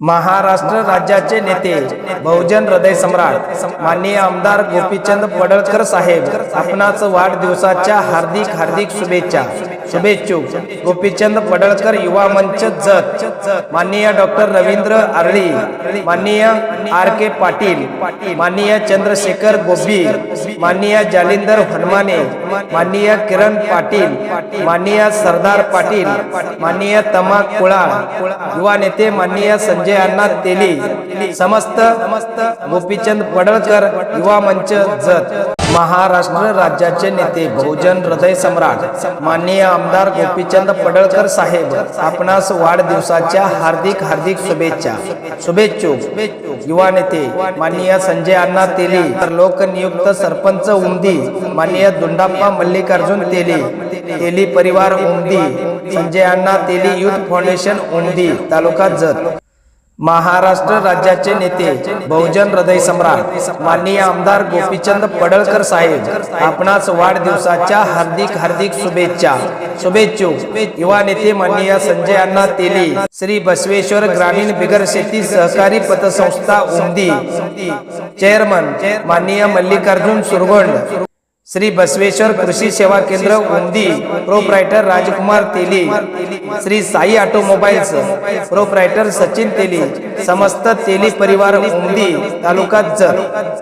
महाराष्ट्र राज्याचे नेते बहुजन हृदय सम्राट माननीय आमदार गोपीचंद पडळकर साहेब आपणाच वाढदिवसाच्या हार्दिक हार्दिक शुभेच्छा. शुभेच्छुक. गोपीचंद पडळकर युवा मंच जत. माननीय डॉक्टर रवींद्र आरळी. माननीय आर के पाटील. माननीय चंद्रशेखर गोबी माननीय जालिंदर हनुमाने. माननीय किरण पाटील. माननीय सरदार पाटील. माननीय तमा कुळा. युवा नेते माननीय संजय म्हणजे अण्णा तेली समस्त गोपीचंद पडळकर युवा मंच जत. महाराष्ट्र राज्याचे नेते बहुजन हृदय सम्राट माननीय आमदार गोपीचंद पडळकर साहेब आपणास वाढदिवसाच्या हार्दिक हार्दिक शुभेच्छा. शुभेच्छुक. युवा नेते माननीय संजय अण्णा तेली तर लोकनियुक्त सरपंच उमदी माननीय दुंडाप्पा मल्लिकार्जुन तेली तेली परिवार उमदी संजय अण्णा तेली युथ फाउंडेशन उमदी तालुका जत. महाराष्ट्र राज्याचे नेते बहुजन हृदय सम्राट माननीय आमदार गोपीचंद पडळकर साहेब आपणास वाढदिवसाच्या हार्दिक हार्दिक शुभेच्छा. शुभेच्छुक युवा नेते माननीय संजय अण्णा तेली श्री बसवेश्वर ग्रामीण बिगर शेती सहकारी पतसंस्था उमदी. चेअरमन माननीय Mallikarjun सुरगोंड. Shri Basaveshwar Krishi Seva Kendra Umadi proprietor Rajkumar Teli Shri Sai automobiles proprietor Sachin Teli समस्त तेली परिवार उमदी तालुका जत.